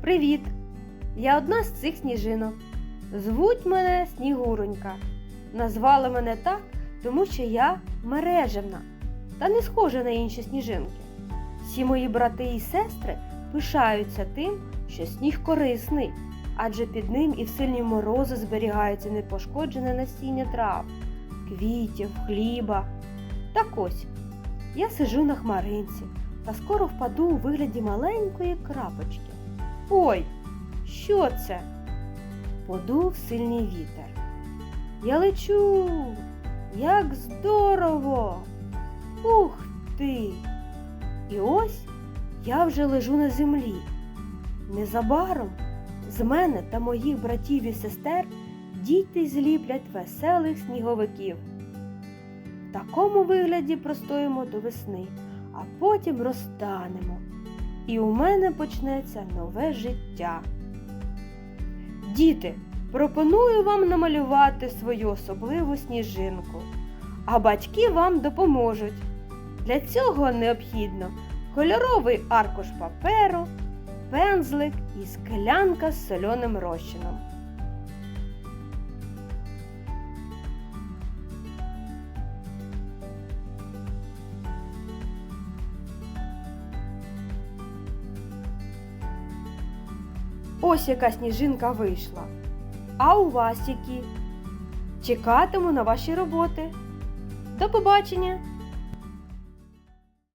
Привіт! Я одна з цих сніжинок. Звуть мене Снігуронька. Назвали мене так, тому що я мережевна та не схожа на інші сніжинки. Всі мої брати і сестри пишаються тим, що сніг корисний, адже під ним і в сильні морози зберігається непошкоджене насіння трав, квітів, хліба. Так ось, я сижу на хмаринці та скоро впаду у вигляді маленької крапочки. Ой, що це? Подув сильний вітер. Я лечу, як здорово! Ух ти! І ось я вже лежу на землі. Незабаром з мене та моїх братів і сестер діти зліплять веселих сніговиків. В такому вигляді простоїмо до весни, а потім розтанемо. І у мене почнеться нове життя. Діти, пропоную вам намалювати свою особливу сніжинку, а батьки вам допоможуть. Для цього необхідно кольоровий аркуш паперу, пензлик і склянка з соленим розчином. Ось яка сніжинка вийшла. А у вас які? Чекатиму на ваші роботи. До побачення!